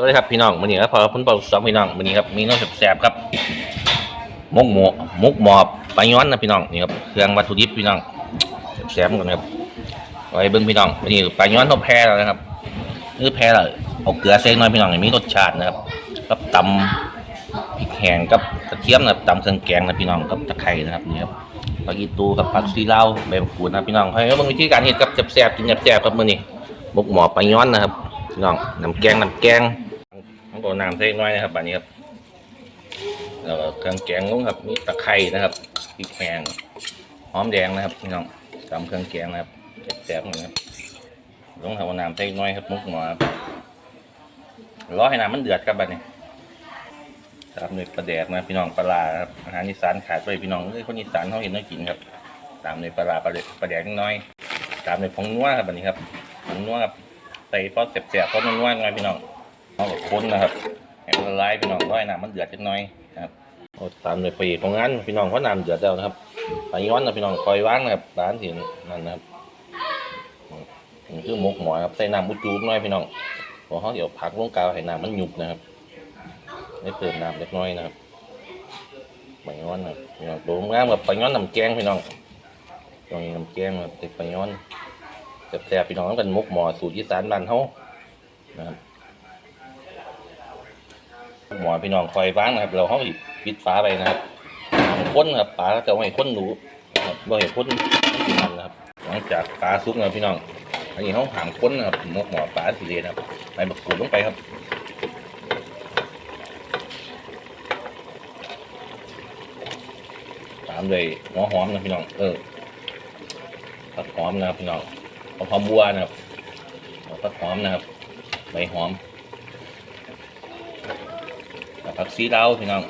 สวัสดีครับพี่น้องวันนี้ครับพอพุ่นเป่าสองพี่น้องวันนี้ครับมีน้องแสบๆครับมุกหมูมุกหมอบปลาย้อนนะพี่น้องนี่ครับเครื่องวัตถุดิบพี่น้องแสบๆกันครับไว้เบิ้งพี่น้องวันนี้ปลาย้อนเขาแพ้แล้วนะครับนี่แพ้แล้วเอาเกลือเส้นหน่อยพี่น้องมีรสชาตินะครับกับตำพริกแห้งกับกระเทียมนะตำเครื่องแกงนะพี่น้องกับตะไคร้นะครับนี่ครับผักอีตูกับผักซีลาใบมะกรูดนะพี่น้องให้เบิ่งวิธีการเฮ็ดกับแสบๆกินแสบๆครับมื้อนี้มุกหมอบปลาย้อนนะครับพี่น้องน้ำแกงน้ำแกง ต้องตัวน้ำใส่น้อยนะครับแบบนี้ครับแล้วก็เครื่องแกงลงครับมีตะไคร้นะครับพริกแห้งหอมแดงนะครับพี่น้องตำเครื่องแกงนะครับแซ่บๆเหมือนครับลงเอาน้ำใส่น้อยครับมุกหมอครับรอให้น้ำมันเดือดครับแบบนี้ตามด้วยปลาแดกนะพี่น้องปลาครับอาหารอีสานขาดไปพี่น้องเอ้ยคนอีสานเขาเห็นน้อยกินครับตามด้วยปลาปลาแดกปลาแดกน้อย ตามด้วยผงนัวครับแบบนี้ครับผงนัวครับใส่พอแซ่บๆพอนัวๆหน่อยพี่น้อง เอาแบบคนนะครับให้มันละลายพี่น้องร้อยน้ำมันเดือดจักหน่อยนะครับโอ้ตามเลยไปของงานพี่น้องเขาน้ำเดือดแล้วนะครับไปย้อนนะพี่น้องคอยว่างนะครับร้านที่นั่นนะครับนี่คือหมกหมอครับใส่น้ำมุจูบหน่อยพี่น้องพอเขาเดี๋ยวผักลงกาวให้น้ำมันหยุบนะครับได้เติมน้ำเล็กน้อยนะครับไปย้อนนะครับพี่น้องดมงามกับไปย้อนน้ำแกงพี่น้องตรงนี้น้ำแกงครับติดไปย้อนแซ่บๆพี่น้องกันหมกหมอสูตรอีสานบ้านเขานะครับ หมอพี่น้องคอยว่างนะครับ เราเขาสิปิดฟ้าไปนะครับค้นครับปลาจะไม่ให้ค้นหนูนะครับบ่ให้ค้นมันนะครับ หลังจากปลาซุกนะครับพี่น้อง อันนี้เขาหามค้นนะครับหมกหมอปลาสีเลนะครับใส่บักกรูดลงไปครับตามด้วยหัวหอมนะพี่น้อง เออผักหอมนะครับพี่น้องเอาหอมบัวนะครับผักหอมนะครับใบหอม ผักซีลาวพี่น้อง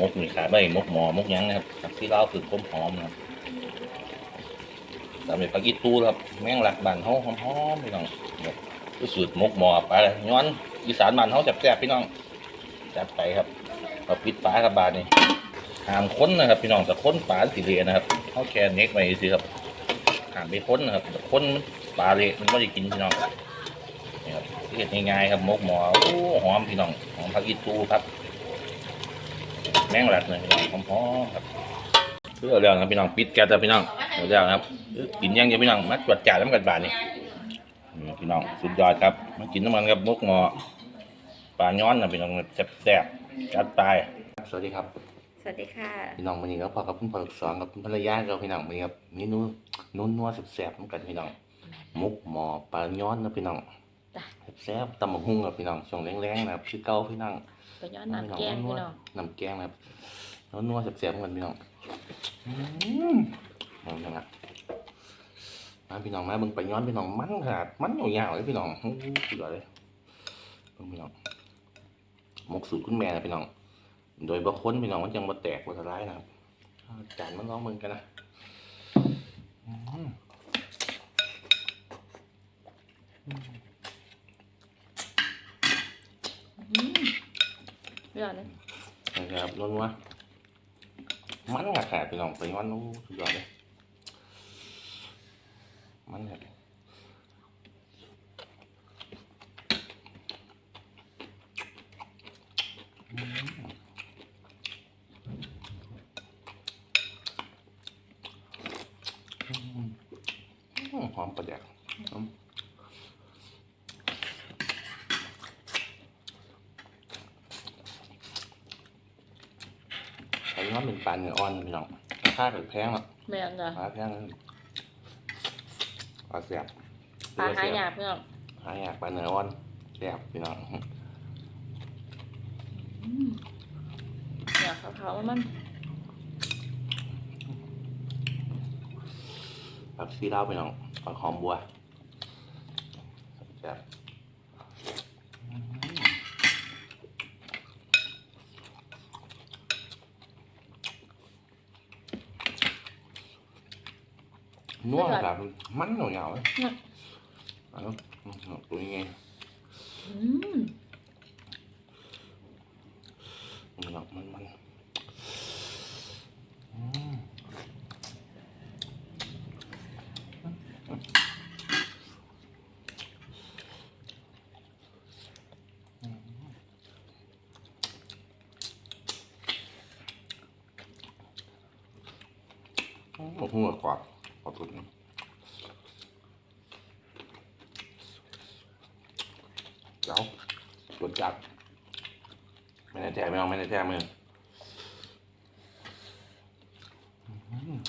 มกนี่ขาใบมกหมอมกยังนะครับผักซีลาวคือต้มหอมนะครับตามด้วยผักอีตูครับแมงหลักบานเฮาหอมๆพี่น้องเนี่ยคือสูตรมกหมอไปลาย้อนอีสานบานเฮาแซ่บๆพี่น้องจัดไปครับเอาปิดฝากับบานนี่หามค้นนะครับ พี่น้องแต่ค้นปลาสีเหลนะครับเขาแค่เน็กไว้สิครับหามไปค้นนะครับแต่ค้นปลาเละมันไม่ได้กินพี่น้องนี่ครับเฮ็ดง่ายๆครับมกหมอโอ้หอมพี่น้องหอมผักอีตูครับ แมงลักเลยพี่น้องหอมๆครับเพื่อเรื่องครับพี่น้องปิดแก๊สแล้วพี่น้องเอาเรื่องครับกินอยังเดียวพี่น้องมาตรวจจ่ายน้ำกันบาทนี่อืมพี่น้องสุดยอดครับมากินน้ำมันกับมกหมอปลาย้อนนะพี่น้องแซ่บๆจัดไปสวัสดีครับ สวัสดีค่ะ พี่น้องวันนี้ก็พอกับคุณพ่อลูกสองกับคุณภรรยาเราพี่น้องวันนี้ครับเมนูนุ่นนัวแซ่บๆเหมือนกันพี่น้องมุกหมอปลาย้อนนะพี่น้องจ้ะแซ่บๆตำบักหุ่งครับพี่น้องช่วงแรงๆนะครับชื่อเก่าพี่น้อง ก็ย้อนน้ำแกงพี่น้องน้ำแกงนะครับแล้วนัวแซ่บๆเหมือนกันพี่น้องอืมอาจังอะมาพี่น้องมาเบิ่งไปย้อนพี่น้องมันขนาดมันยาวๆเลยพี่น้องอู้สุดยอดเลยเบิ่งพี่น้องมกสูตรคุณแม่นะพี่น้อง โดยบางคนพี่น้องมันยังมาแตกมาทลายนะครับจานมันลองมึงกันนะอืม อืม ย้อดเลยนะครับนุ่นวะมันขาดขาดพี่น้องไปย้อนนู้สุดยอดเลยมันแบบอืมอืมหอมประเดี๋ยวอืม ไอ้ย้อนเป็นปลาเนื้ออ่อนพี่น้องราคาถึงแพงอะแม่นจ้ะปลาแพงเลยปลาเสียบปลาหายากพี่น้องหายากปลาเนื้ออ่อนเสียบพี่น้องอืมเนี่ยขาวๆมันผักซีลาวพี่น้องหอมบัวเสียบ นัวครับมันเหนียวๆเลยเอาตัวนี้ไงอืมมันหนักมันมันอืมอืม กรอบขอบคุณเดี๋ยวรสจัด ไม่ได้แท้ไม่เอาไม่ได้แท้มืออื้อหือ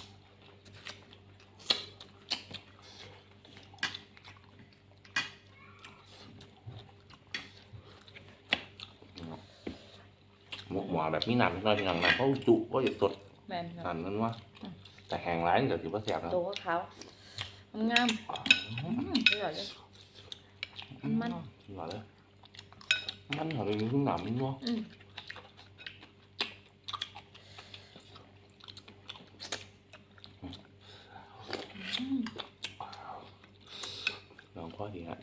หมกหมอแบบมีน้ำนิดหน่อยพี่น้องนะเพราะจุก็จะสดแม่นพี่น้องนั่นนั่นวะอืมแต่แห้งร้ายเดี๋ยวถือว่าแสบนะตัวขาวงามๆอืมอร่อยเลยมัน หวานเลย มันหอมเลยขึ้นหนามมันนัว อืม ลองพ่อดีฮะ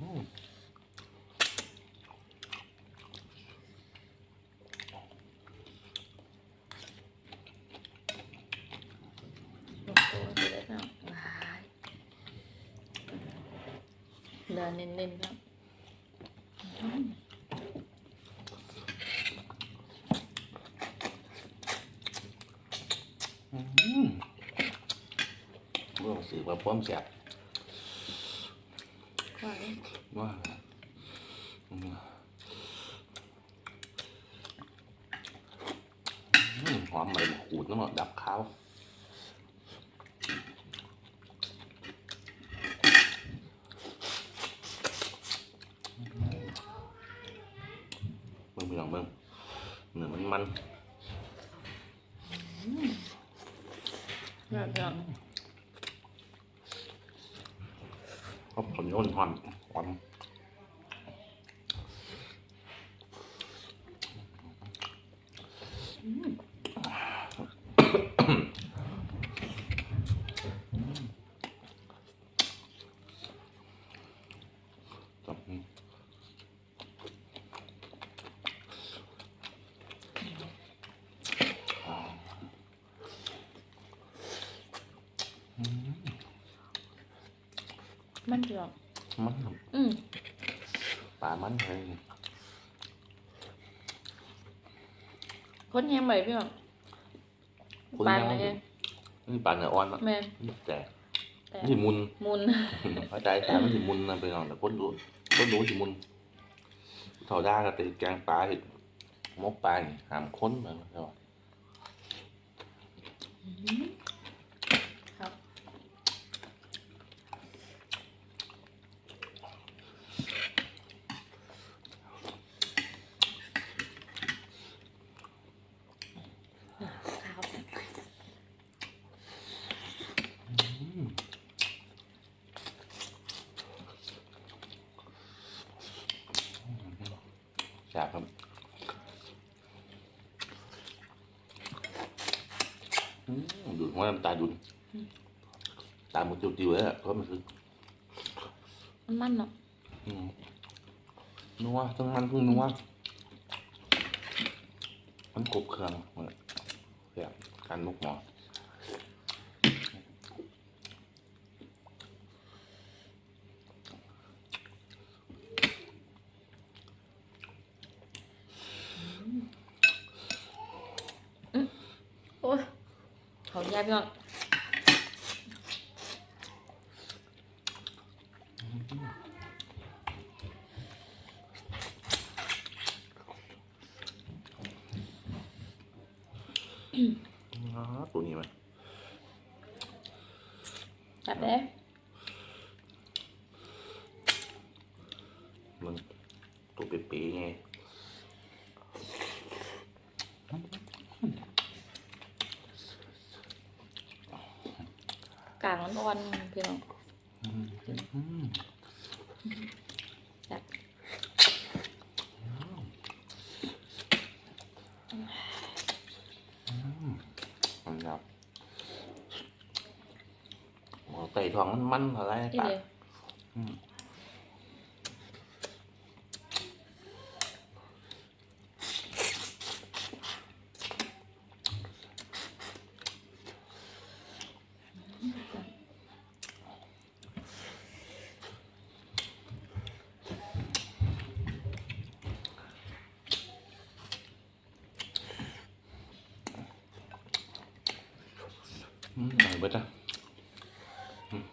อืม ลงตัวไปเลยพี่น้องว้าย เดินเน้นๆพี่น้องอืมอืมเมื่อสื่อว่าพร้อมแสบว่าเลยว่าอืมอืมหอมใบมะกรูดน้ำมันดับข้าว งพี่น้องเบิ่งเนื้อมันมันแบบพี่น้องก็ผลโยนหอมหอม มันพี่น้องมันครับอืมปลามันเลยคนแฮมใบพี่น้องคนปานย่างเลยนี่ปลาเนื้ออ่อนอะแม่นนี่แต่แต่นี่มุนมุนเข้าใจแต่มันสิมุนนะไปนอนแต่คนรู้คนรู้สิมุนเท่าได้ก็ตีแกงปลาเห็ดมกปลานี่หามค้นไปใช่ป่ะครับ ครับ แซ่บครับอืม ดูดหัวน้ำตาดุนตามันจิ๋วๆเลยอะก็มันคือมันมันเนาะอืมนัวทั้งมันทั้งนัวมันกรบเครื่องเหมือนแบบการมุกหมอ เขาแย่พี่น้องอ๋อตัวนี้มันจับเด้ มันตัวเป๋ๆไง ก ลางมันอ่อนพี่น้องจับมันครับหมอไก่ทองมันมันอะไรปะ เดียวอืมเบิดนะอืม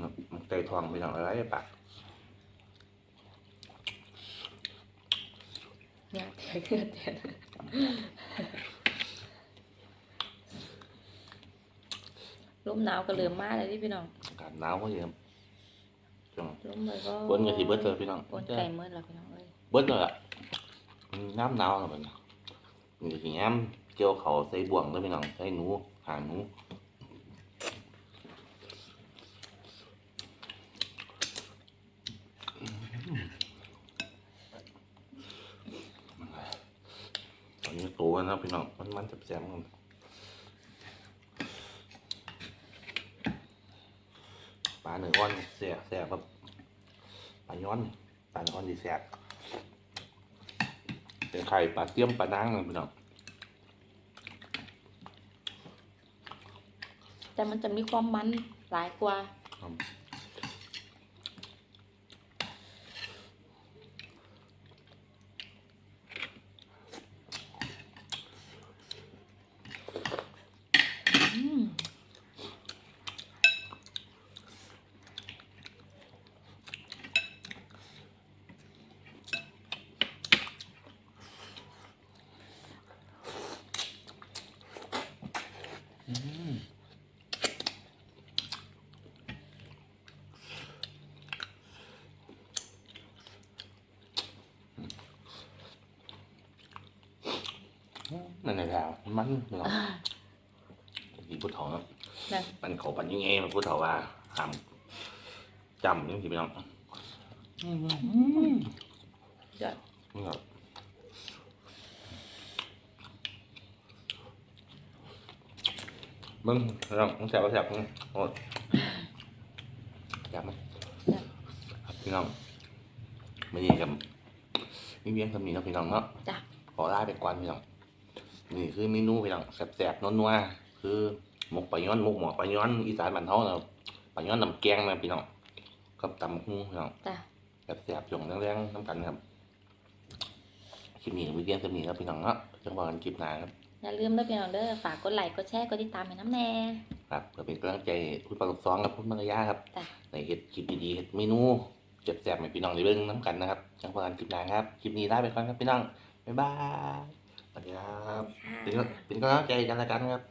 ครับมันไก่ทองไปหน่อยอะไรปากเนี่ยแตกเนี่ยแตกลมหนาวก็เริ่มมาเลยที่พี่น้องอากาศหนาวก็เยอะจังลมเลยก็ฝนก็สิเบิดเลยพี่น้องฝนไก่เมื่อแล้วพี่น้องเอ้ยเบิดเลยอะอืมน้ำหนาวแล้วมันนี่สิย้ำเกี่ยวเขาใส่บ่วงแล้วพี่น้องใส่หนู หางหนูตอนนี้โตแล้วนะพี่น้อง มันมันจะแซมกันปลาเนื้ออ่อนแซ่บแซ่บครับปลาย้อนปลาเนื้ออ่อนดีแซ่บเป็นไข่ปลาเตี้ยมปลานางนะพี่น้อง แต่มันจะมีความมันหลายกว่าครับ อืม นั่นแห ละครับมันพี่น้องที่พูดถอนั่นมันเขาปันยังไงมันพูดถอว่าห้ามจำยังสิพี่น้องยอดนี่ครับมึงพี่น้องมึงแสบก็แสบมึงโอ้ยแสบไหมครับพี่น้องไม่ยิงกับมีเบี้ยงคำนี้เนาะพี่น้องเนาะจ้ะ ขอลาไปก่อนพี่น้อง นี่คือเมนูพี่น้องแซ่บๆนัวๆคือหมกปลาย้อนหมกหมอปลาย้อนอีสานบ้านเฮานะปลาย้อนน้ำแกงนะพี่น้องกับตำหูพี่น้องจ้ะแซ่บๆจงแรงๆน้ำกันครับคลิปนี้วิเดียนคลิปนี้ครับพี่น้องเนาะจังหวะกันคลิปหน้าครับอย่าลืมเด้อพี่น้องเด้อฝากกดไลค์กดแชร์กดติดตามให้น้ำแน่ครับเพื่อเป็นกำลังใจคุณปลากับซองกับคุณมังกรยาครับจ้ะในเฮ็ดคลิปดีๆเฮ็ดเมนูแซ่บๆให้พี่น้องได้เบิ่งน้ำกันนะครับจังหวะกันคลิปหน้าครับคลิปนี้ลาไปก่อนครับพี่น้องบ๊ายบาย สวัสดีครับเป็นกำเป็นกำลังใจกันแล้วกันครับ